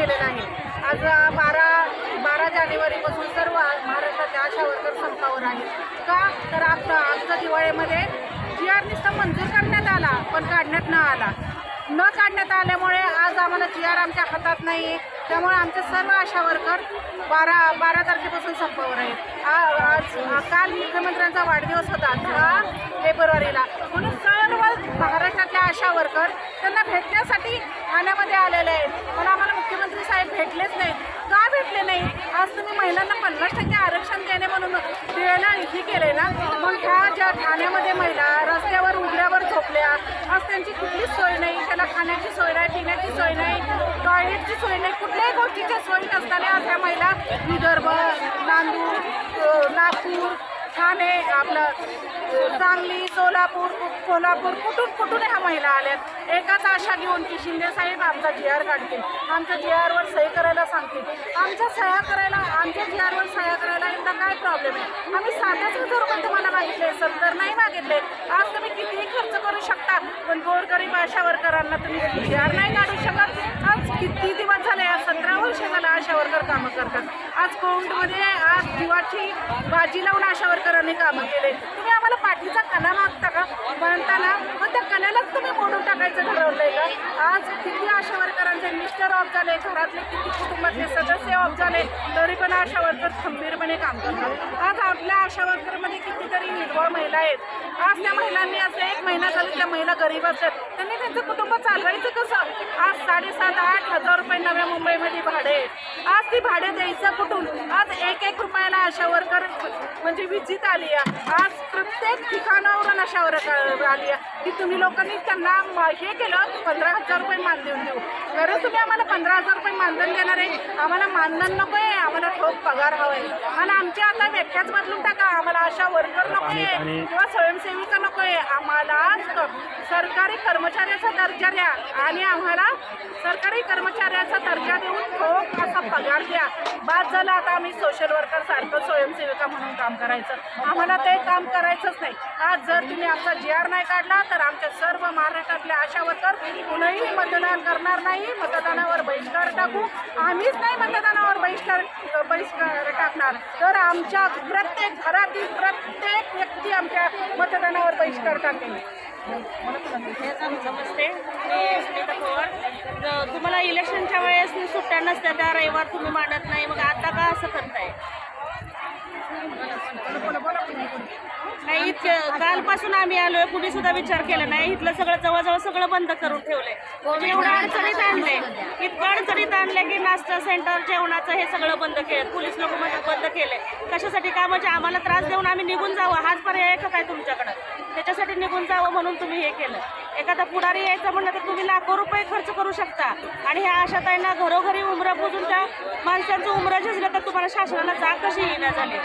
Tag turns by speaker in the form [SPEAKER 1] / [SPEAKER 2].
[SPEAKER 1] केलेला आहे. आज बारा बारा जानेवारीपासून सर्व महाराष्ट्राच्या आशा वर्कर संपावर आहे का? तर आता आमच्या दिवाळीमध्ये जी आर निस्ता मंजूर करण्यात आला पण काढण्यात न आला. न काढण्यात आल्यामुळे आज आम्हाला जी आर आमच्या हातात नाही. त्यामुळे आमचे सर्व आशा वर्कर बारा बारा तारखेपासून संपावर आहेत. आज काल मुख्यमंत्र्यांचा वाढदिवस होता दहा फेब्रुवारीला. म्हणून सर्व महाराष्ट्रातल्या आशा वर्कर त्यांना भेटण्यासाठी ठाण्यामध्ये आलेले आहेत. पण का नाही. आज तुम्ही महिलांना पन्नास टक्के आरक्षण देणे म्हणून द्यायला हे केले ना? मग ह्या ज्या ठाण्यामध्ये महिला रस्त्यावर उघड्यावर झोपल्या आज त्यांची कुठलीच सोय नाही. त्याला खाण्याची सोय नाही पिण्याची सोय नाही टॉयलेटची सोय नाही कुठल्याही गोष्टीच्या सोयी नसताना आज ह्या महिला विदर्भ नांदूर नागपूर ठाणे आपलं सांगली सोलापूर कोल्हापूर कुठून कुठून महिला आल्यात. एकाच आशा घेऊन की शिंदेसाहेब आमचा जी आर काढतील. आमच्या जी आरवर सही करायला सांगतील. आमच्या सह्या करायला आमच्या जी आरवर सह्या करायला एकदा काय प्रॉब्लेम आहे? आम्ही साध्याच हजार रुपये तुम्हाला मागितले सत्तर नाही मागितले. आज तुम्ही कितीही खर्च करू शकता पण गोरगरीब आशा वर्करांना तुम्ही जी आर नाही काढू शकत. आज किती दिवस झाले आज सतरा वर्ष झालं आशा वर्कर कामं करतात. आज कोविडमध्ये आज जीवाची बाजी लावून आशा वर्करांनी कामं केले. तुम्ही आम्हाला पाठीचा कणा मागता का म्हणताना मग त्या कण्यालाच तुम्ही मोडून टाकायचं ठरवलंय का आज किती आशा वर्करांचे मिस्टर ऑफ झाले घरातले किती कुटुंबातले सदस्य ऑफ झाले तरी पण आशा वर्कर खंबीरपणे काम करतात. आज आपल्या आशा वर्करमध्ये कितीतरी विधवा महिला आहेत. आज त्या महिलांनी असं एक महिना झाली त्या महिला गरीब असतात. त्यांनी त्यांचं कुटुंब चालवायचं कसं? आज साडेसात आठ हजार रुपये नव्या मुंबईमध्ये भाडे आहेत आज ती भाडे द्यायचं कुठून आज एक आशा वर्कर म्हणजे विजित आली आहे. आज प्रत्येक ठिकाणावरून आशा वर्कर आली आहे. की तुम्ही लोकांनी त्यांना हे केलं पंधरा हजार रुपये मान देऊन देऊ. खरंच तुम्ही आम्हाला पंधरा हजार रुपये मानधन देणार आहे. आम्हाला मानधन नको आहे आम्हाला ठोक पगार हवा आहे आणि आमच्या आता व्याख्याच बदलून टाका. आम्हाला आशा वर्कर नको आहे किंवा स्वयंसेविका नको आहे आम्हाला सरकारी कर्मचाऱ्याचा दर्जा द्या आणि आम्हाला सरकारी कर्मचाऱ्याचा दर्जा देऊन ठोक असा पगार द्या. बाद झालं आता आम्ही सोशल वर्कर सारखं स्वयंसेविका म्हणून काम करायचं. आम्हाला ते काम करायचंच नाही. आज जर तुम्ही आमचा जी आर नाही काढला तर आमच्या सर्व महाराष्ट्रातल्या आशा वर्कर कुणीही मतदान करणार नाही. मतदानावर बहिष्कार टाकू. आम्हीच नाही मतदानावर बहिष्कार बहिष्कार टाकणार. तर आमच्या प्रत्येक घरातील प्रत्येक व्यक्ती आमच्या मतदानावर बहिष्कार टाकेल.
[SPEAKER 2] नमस्ते. मी पवार. तुम्हाला इलेक्शनच्या वेळेस सुट्ट्या नसत्या त्या रविवार तुम्ही मांडत नाही मग आता का असं करताय? नाही इतकं कालपासून आम्ही आलोय कुणी सुद्धा विचार केला नाही. इथलं सगळं जवळजवळ सगळं बंद करून ठेवलंय. म्हणजे एवढं अडचणीत आणलंय. इतकं अडचणीत आणलंय की नाश्ता सेंटर जेवणाचं हे सगळं बंद केलं. पोलीस लोक म्हणजे बंद केलंय. कशासाठी का म्हणजे आम्हाला त्रास देऊन आम्ही निघून जावं. हाच पर्याय का काय तुमच्याकडं? त्याच्यासाठी निघून जावं म्हणून तुम्ही हे केलं. एखादा पुढारी यायचं म्हणलं तर तुम्ही लाखो रुपये खर्च करू शकता. आणि ह्या आशाताईंना घरोघरी उमरा पोजून त्या माणसांचं उमरा झिजलं तर तुम्हाला शासनाला जाग कशी येणार झाली